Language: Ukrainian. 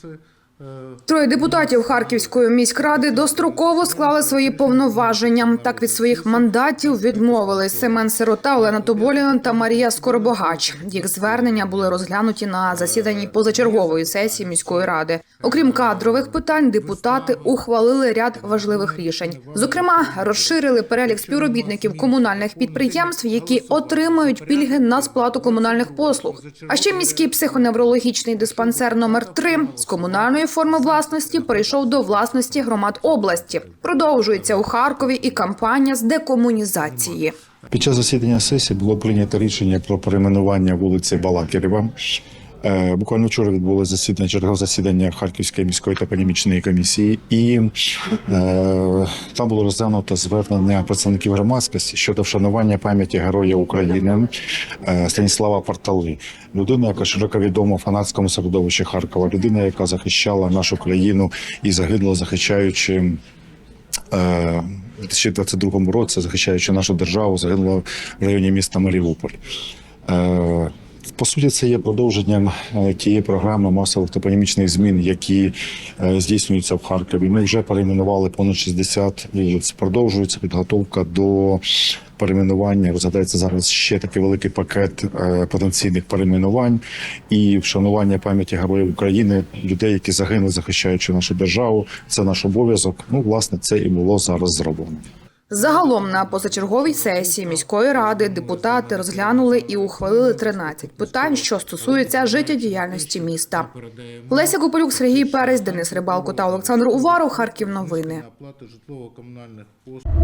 是 Троє депутатів Харківської міськради достроково склали свої повноваження. Так від своїх мандатів відмовились Семен Сирота, Олена Тоболіна та Марія Скоробогач. Їх звернення були розглянуті на засіданні позачергової сесії міської ради. Окрім кадрових питань, депутати ухвалили ряд важливих рішень. Зокрема, розширили перелік співробітників комунальних підприємств, які отримають пільги на сплату комунальних послуг. А ще міський психоневрологічний диспансер номер 3 з комунальної форми власності перейшов до власності громад області. Продовжується у Харкові і кампанія з декомунізації. Під час засідання сесії було прийнято рішення про перейменування вулиці Балакірєва. Е, Буквально вчора відбулося засідання чергове засідання Харківської міської топонімічної комісії, і е, там було розглянуто звернення представників громадськості щодо вшанування пам'яті Героя України е, Станіслава Партали, людина, яка широко відома в фанатському середовищі Харкова, людина, яка захищала нашу країну і загинула, захищаючи е, у 2022 році, захищаючи нашу державу, загинула в районі міста Маріуполь. Е, По суті, це є продовженням е, тієї програми масових топонімічних змін, які е, здійснюються в Харкові. Ми вже перейменували понад 60 вулиць. Продовжується підготовка до перейменування. Розглядається зараз ще такий великий пакет е, потенційних перейменувань і вшанування пам'яті героїв України, людей, які загинули, захищаючи нашу державу. Це наш обов'язок. Ну, власне, це і було зараз зроблено. Загалом на позачерговій сесії міської ради депутати розглянули і ухвалили 13 питань, що стосуються життєдіяльності міста. Леся Копилюк, Сергій Перець, Денис Рибалко та Олександр Уваров. Харків новини. оплати житлово-комунальних послуг.